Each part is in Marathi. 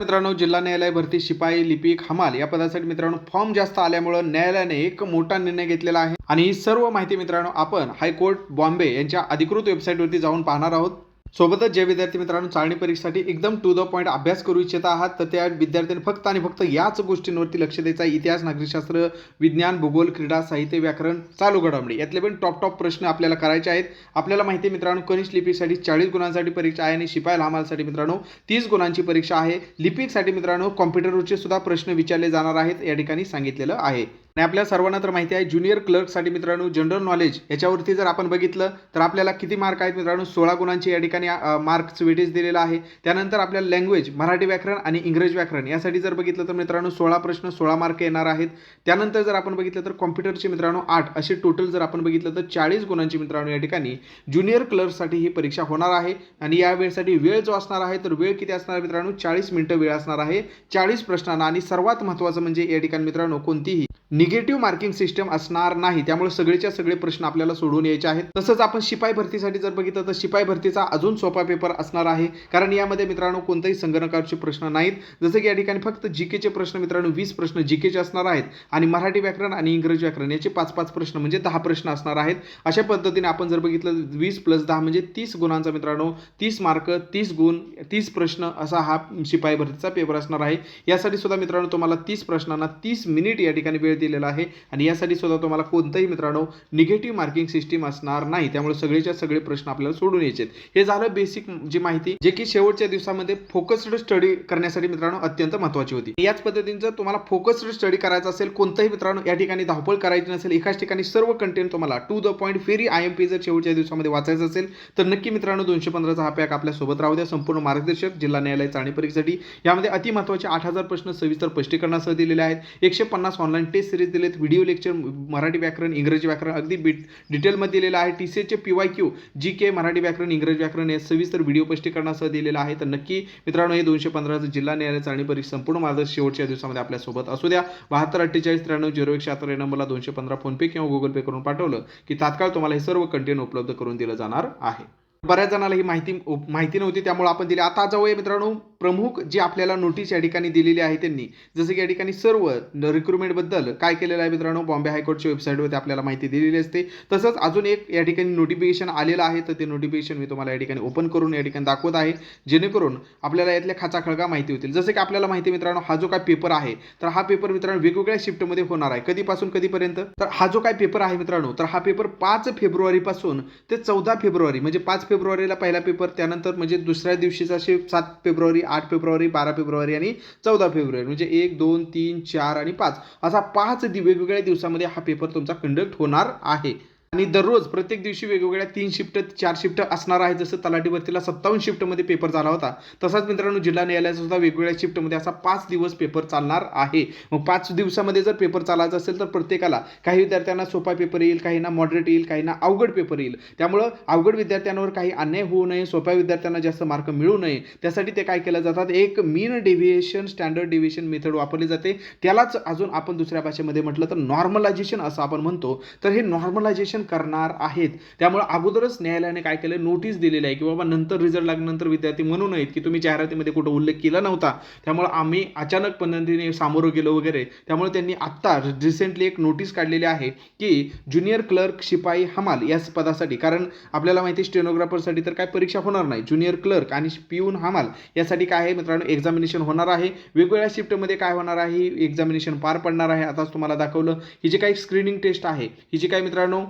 मित्रांनो जिल्हा न्यायालय भरती शिपाई लिपिक हमाल या पदासाठी मित्रांनो फॉर्म जास्त आल्यामुळं न्यायालयाने एक मोठा निर्णय घेतलेला आहे. आणि ही सर्व माहिती मित्रांनो आपण हायकोर्ट बॉम्बे यांच्या अधिकृत वेबसाईटवरती जाऊन पाहणार आहोत. सोबतच जे विद्यार्थी मित्रांनो चाळणी परीक्षेसाठी एकदम टू द पॉईंट अभ्यास करू इच्छित आहात तर त्या विद्यार्थ्यांनी फक्त आणि फक्त याच गोष्टींवरती लक्ष द्यायचा इतिहास नागरिकशास्त्र विज्ञान भूगोल क्रीडा साहित्य व्याकरण चालू घडामोडी. यातले पण टॉप टॉप प्रश्न आपल्याला करायचे आहेत. आपल्याला माहिती मित्रांनो कनिष्ठ लिपिकसाठी चाळीस गुणांसाठी परीक्षा आहे आणि शिपाई हमालसाठी मित्रांनो तीस गुणांची परीक्षा आहे. लिपिकसाठी मित्रांनो कॉम्प्युटरवरचे सुद्धा प्रश्न विचारले जाणार आहेत या ठिकाणी सांगितलेलं आहे. आणि आपल्या सर्वांना तर माहिती आहे ज्युनियर क्लर्कसाठी मित्रांनो जनरल नॉलेज याच्यावरती जर आपण बघितलं तर आपल्याला किती मार्क आहेत मित्रांनो? सोळा गुणांची या ठिकाणी मार्क्स वेटेज दिलेला आहे. त्यानंतर आपल्याला लँग्वेज मराठी व्याकरण आणि इंग्रजी व्याकरण यासाठी जर बघितलं तर मित्रांनो सोळा प्रश्न सोळा मार्क येणार आहेत. त्यानंतर जर आपण बघितलं तर कॉम्प्युटरचे मित्रांनो आठ असे टोटल जर आपण बघितलं तर चाळीस गुणांची मित्रांनो या ठिकाणी ज्युनियर क्लर्कसाठी ही परीक्षा होणार आहे. आणि या वेळेसाठी वेळ जो असणार आहे तर वेळ किती असणार मित्रांनो? चाळीस मिनिटं वेळ असणार आहे. चाळीस प्रश्नांना आणि सर्वात महत्त्वाचं म्हणजे या ठिकाणी मित्रांनो कोणतीही निगेटिव्ह मार्किंग सिस्टम असणार नाही. त्यामुळे सगळेच्या सगळे प्रश्न आपल्याला सोडवून यायचे आहेत. तसंच आपण शिपाई भरतीसाठी जर बघितलं तर शिपाई भरतीचा अजून सोपा पेपर असणार आहे. कारण यामध्ये मित्रांनो कोणताही संगणकाचे प्रश्न नाहीत. जसं की या ठिकाणी फक्त जीकेचे प्रश्न मित्रांनो वीस प्रश्न जीकेचे असणार आहेत. आणि मराठी व्याकरण आणि इंग्रजी व्याकरण याचे पाच पाच प्रश्न म्हणजे दहा प्रश्न असणार आहेत. अशा पद्धतीने आपण जर बघितलं वीस प्लस दहा म्हणजे तीस गुणांचा मित्रांनो तीस मार्क तीस गुण तीस प्रश्न असा हा शिपाई भरतीचा पेपर असणार आहे. यासाठी सुद्धा मित्रांनो तुम्हाला तीस प्रश्नांना तीस मिनिट या ठिकाणी वेळ दिलेला आहे. आणि यासाठी सुद्धा तुम्हाला कोणतंही मित्रांनो निगेटिव्ह मार्किंग सिस्टीम असणार नाही. त्यामुळे सगळेच्या सगळे प्रश्न आपल्याला सोडून यायचे हे झालं बेसिक जी माहिती जे की शेवटच्या दिवसामध्ये फोकस्ड स्टडी करण्यासाठी मित्रांनो अत्यंत महत्त्वाची होती. याच पद्धतीने जर तुम्हाला फोकस्ड स्टडी करायचा असेल कोणताही मित्रांनो या ठिकाणी धावपळ करायची नसेल एकाच ठिकाणी सर्व कंटेंट तुम्हाला टू द पॉईंट फेरी आय एम पी जर शेवटच्या दिवसामध्ये वाचायचं असेल तर नक्की मित्रांनो दोनशे पंधराचा हा पॅक आपल्यासोबत राहू द्या. संपूर्ण मार्गदर्शक जिल्हा न्यायालय चाळणी परीक्षेसाठी. यामध्ये अति महत्त्वाचे आठ हजार प्रश्न सविस्तर स्पष्टीकरणासह दिलेले आहेत. एकशे पन्नास ऑनलाईन टेस्ट सिरीज दिलेत व्हिडिओ लेक्चर मराठी व्याकरण इंग्रजी व्याकरण अगदी बिट डिटेलमध्ये दिलेलं आहे. T C H P Y Q G K Marathi व्याकरण इंग्रजी व्याकरण या सविस्तर व्हिडिओ स्पष्टीकरणासह दिलेलं आहे. तर नक्की मित्रांनो हे दोनशे पंधराचं जिल्हा न्यायालय आणि परीक्षा संपूर्ण माझं शेवटच्या दिवसामध्ये आपल्यासोबत असू द्या. बहात्तर अठ्ठेचाळीस त्र्याण्णव झिरो एक शहात्तर या नंबरला दोनशे पंधरा फोनपे किंवा गुगल पे करून पाठवलं की तात्काळ तुम्हाला हे सर्व कंटेंट उपलब्ध करून दिलं जाणार आहे. बऱ्याच जणांना ही माहिती माहिती नव्हती त्यामुळे आपण दिली. आता जाऊया मित्रांनो प्रमुख जे आपल्याला नोटीस या ठिकाणी दिलेली आहे त्यांनी जसं की या ठिकाणी सर्व रिक्रुटमेंटबद्दल काय केलेलं आहे मित्रांनो? बॉम्बे हायकोर्टच्या वेबसाईटवरती आपल्याला माहिती दिलेली असते. तसंच अजून एक या ठिकाणी नोटिफिकेशन आलेलं आहे तर ते नोटिफिकेशन मी तुम्हाला या ठिकाणी ओपन करून या ठिकाणी दाखवत आहे. जेणेकरून आपल्याला यातल्या खाचाखळगा माहिती होतील. जसं की आपल्याला माहिती आहे मित्रांनो हा जो काय पेपर आहे तर हा पेपर मित्रांनो वेगवेगळ्या शिफ्टमध्ये होणार आहे. कधीपासून कधीपर्यंत? तर हा जो काय पेपर आहे मित्रांनो तर हा पेपर पाच फेब्रुवारीपासून ते चौदा फेब्रुवारी म्हणजे पाच फेब्रुवारीला पहिला पेपर त्यानंतर म्हणजे दुसऱ्या दिवशीचा असे सात फेब्रुवारी आठ फेब्रुवारी बारा फेब्रुवारी आणि चौदा फेब्रुवारी. म्हणजे एक दोन तीन चार आणि पाच. असा पाच वेगवेगळ्या दिवसामध्ये हा पेपर तुमचा कंडक्ट होणार आहे. आणि दररोज प्रत्येक दिवशी वेगवेगळ्या तीन शिफ्ट चार शिफ्ट असणार आहे. जसं तलाठी भरतीला सत्तावन्न शिफ्टमध्ये पेपर झाला होता तसाच मित्रांनो जिल्हा न्यायालयाचा सुद्धा वेगवेगळ्या शिफ्टमध्ये असा पाच दिवस पेपर चालणार आहे. मग पाच दिवसामध्ये जर पेपर चालायचा असेल तर प्रत्येकाला काही विद्यार्थ्यांना सोपा पेपर येईल काहींना मॉडरेट येईल काहींना अवघड पेपर येईल. त्यामुळं अवघड विद्यार्थ्यांवर काही अन्याय होऊ नये सोप्या विद्यार्थ्यांना जास्त मार्क मिळू नये. त्यासाठी ते काय केलं जातात एक mean deviation standard deviation method वापरली जाते. त्यालाच अजून आपण दुसऱ्या भाषेमध्ये म्हटलं तर नॉर्मलायझेशन असं आपण म्हणतो. तर हे नॉर्मलायझेशन करणार आहेत. त्यामुळे अगोदरच न्यायालयाने काय केलं नोटीस दिलेली आहे की बाबा नंतर रिझल्ट लागल्यानंतर विद्यार्थी म्हणू नयेत की तुम्ही जाहिरातीमध्ये कुठं उल्लेख केला नव्हता. त्यामुळे आम्ही अचानक पद्धतीने सामोरं गेलो वगैरे. त्यामुळे त्यांनी आत्ता रिसेंटली एक नोटीस काढलेली आहे की ज्युनियर क्लर्क शिपाई हमाल या पदासाठी. कारण आपल्याला माहिती स्टेनोग्राफरसाठी तर काय परीक्षा होणार नाही. ज्युनियर क्लर्क आणि पिऊन हमाल यासाठी काय आहे मित्रांनो? एक्झामिनेशन होणार आहे. वेगवेगळ्या शिफ्टमध्ये काय होणार आहे? एक्झामिनेशन पार पडणार आहे. आताच तुम्हाला दाखवलं. ही जी काही स्क्रीनिंग टेस्ट आहे. ही जी काही मित्रांनो?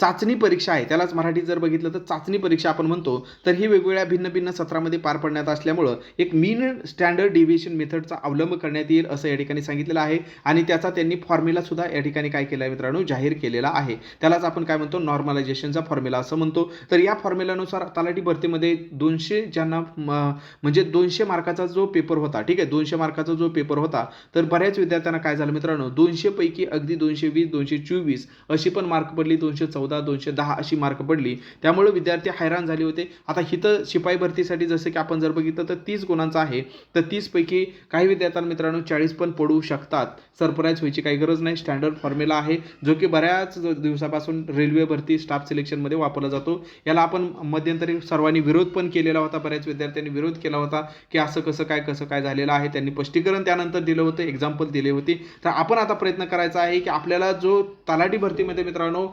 चाचणी परीक्षा आहे. त्यालाच मराठीत जर बघितलं तर चाचणी परीक्षा आपण म्हणतो तर ही वेगवेगळ्या भिन्न भिन्न सत्रामध्ये पार पडण्यात असल्यामुळं एक मीन स्टँडर्ड डिव्हिएशन मेथडचा अवलंब करण्यात येईल असं या ठिकाणी सांगितलेलं आहे. आणि त्याचा त्यांनी फॉर्म्युला सुद्धा या ठिकाणी काय केला आहे मित्रांनो? जाहीर केलेला आहे. त्यालाच आपण काय म्हणतो? नॉर्मलायझेशनचा फॉर्म्युला असं म्हणतो. तर या फॉर्म्युलानुसार तलाठी भरतीमध्ये दोनशे ज्यांना म्हणजे दोनशे मार्काचा जो पेपर होता ठीक आहे? दोनशे मार्काचा जो पेपर होता तर बऱ्याच विद्यार्थ्यांना काय झालं मित्रांनो? दोनशे पैकी अगदी दोनशे वीस दोनशे चोवीस अशी पण मार्क पडली दोनशे चौदा चौदा दोनशे दहा अशी मार्क पडली. त्यामुळे विद्यार्थी हैराण झाले होते. आता हिथं शिपाई भरतीसाठी जसं की आपण जर बघितलं तर तीस गुणांचं आहे. तर तीसपैकी काही विद्यार्थ्यांना मित्रांनो चाळीस पण पडू शकतात. सरप्राईज व्हायची काही गरज नाही. स्टँडर्ड फॉर्म्युला आहे जो की बऱ्याच दिवसापासून रेल्वे भरती स्टाफ सिलेक्शनमध्ये वापरला जातो. याला आपण मध्यंतरी सर्वांनी विरोध पण केलेला होता. बऱ्याच विद्यार्थ्यांनी विरोध केला होता की असं कसं काय कसं काय झालेलं आहे. त्यांनी स्पष्टीकरण त्यानंतर दिलं होतं एक्झाम्पल दिले होते. तर आपण आता प्रयत्न करायचा आहे की आपल्याला जो तलाठी भरतीमध्ये मित्रांनो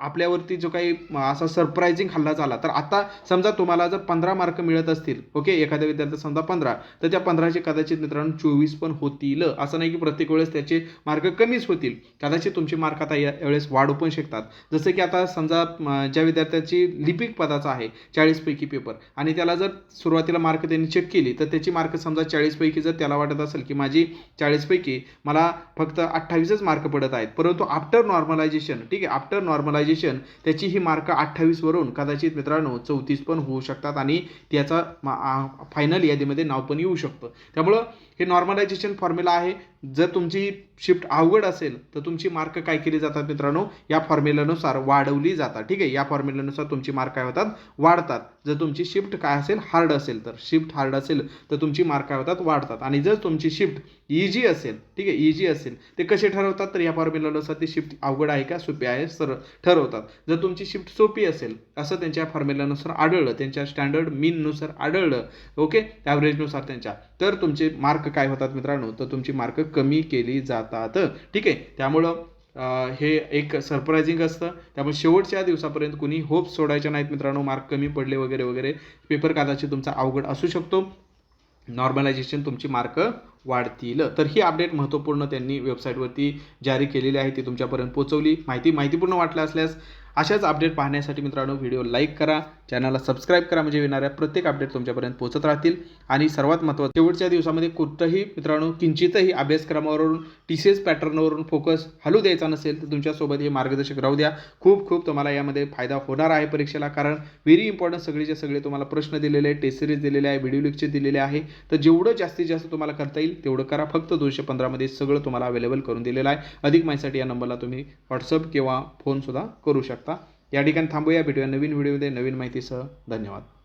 आपल्यावरती जो काही असा सरप्रायझिंग हल्ला झाला. तर आता समजा तुम्हाला जर पंधरा मार्क मिळत असतील ओके एखाद्या विद्यार्थी समजा पंधरा तर त्या पंधराचे कदाचित मित्रांनो चोवीस पण होतील. असं नाही की प्रत्येक वेळेस त्याचे मार्क कमीच होतील. कदाचित तुमचे मार्क आता या वेळेस वाढू पण शकतात. जसं की आता समजा ज्या विद्यार्थ्याची लिपिक पदाचा आहे चाळीसपैकी पेपर आणि त्याला जर सुरुवातीला मार्क त्यांनी चेक केली तर त्याची मार्क समजा चाळीसपैकी जर त्याला वाटत असेल की माझी चाळीसपैकी मला फक्त अठ्ठावीसच मार्क पडत आहेत. परंतु आफ्टर नॉर्मलायझेशन ठीक आहे आफ्टर नॉर्मलायझेशन त्याची ही मार्क अठ्ठावीसवरून कदाचित मित्रांनो चौतीस पण होऊ शकतात आणि त्याचा फायनल यादीमध्ये नाव पण येऊ शकतं. त्यामुळं हे नॉर्मलायझेशन फॉर्म्युला आहे. जर तुमची शिफ्ट अवघड असेल तर तुमची मार्क काय केली जातात मित्रांनो? या फॉर्म्युलानुसार वाढवली जातात. ठीक आहे? या फॉर्म्युलानुसार तुमची मार्क काय होतात? वाढतात. जर तुमची शिफ्ट काय असेल? हार्ड असेल. तर शिफ्ट हार्ड असेल तर तुमची मार्क काय होतात? वाढतात. आणि जर तुमची शिफ्ट इजी असेल ठीक आहे? इजी असेल ते कसे ठरवतात? तर या फॉर्म्युलानुसार ती शिफ्ट अवघड आहे का? सोपी आहे सर ठरवतात. जर तुमची शिफ्ट सोपी असेल असं त्यांच्या फॉर्म्युलानुसार आढळलं त्यांच्या स्टँडर्ड मीननुसार आढळलं ओके ॲव्हरेजनुसार त्यांच्या तर तुमचे मार्क काय होतात मित्रांनो? तर तुमची मार्क कमी केली जातात. ठीक आहे? त्यामुळं हे एक सरप्रायझिंग असतं. त्यामुळे शेवटच्या दिवसापर्यंत कुणी होप सोडायच्या नाहीत मित्रांनो. मार्क कमी पडले वगैरे वगैरे. पेपर कदाचित तुमचा अवघड असू शकतो. नॉर्मलायझेशन तुमची मार्क वाढतील. तर ही अपडेट महत्त्वपूर्ण त्यांनी वेबसाईटवरती जारी केलेली आहे. ती तुमच्यापर्यंत पोहोचवली. माहिती माहितीपूर्ण वाटलं असल्यास अशाच अपडेट पाहण्यासाठी मित्रांनो व्हिडिओ लाईक करा. चॅनलला सबस्क्राईब करा म्हणजे येणाऱ्या प्रत्येक अपडेट तुमच्यापर्यंत पोहोचत राहतील. आणि सर्वात महत्त्वाचं शेवटच्या दिवसामध्ये कुठंही मित्रांनो किंचितही अभ्यासक्रमावरून टी सी एस पॅटर्नवरून फोकस हलू द्यायचा नसेल तर तुमच्यासोबत हे मार्गदर्शक राहू द्या. खूप खूप तुम्हाला यामध्ये फायदा होणार आहे परीक्षेला कारण व्हेरी इम्पॉर्टंट सगळेचे सगळे तुम्हाला प्रश्न दिलेले आहे टेस्ट सिरीज दिलेले आहे व्हिडिओ लेक्चर दिलेले आहे. तर जेवढं जास्तीत जास्त तुम्हाला करता येईल तेवढं करा. फक्त दोनशे पंधरामध्ये सगळं तुम्हाला अवेलेबल करून दिलेलं आहे. अधिक माहितीसाठी या नंबरला तुम्ही व्हॉट्सअप किंवा फोनसुद्धा करू शकता. शकता या ठिकाणी थांबूया भेटूया नवीन व्हिडिओमध्ये नवीन माहितीसह. धन्यवाद.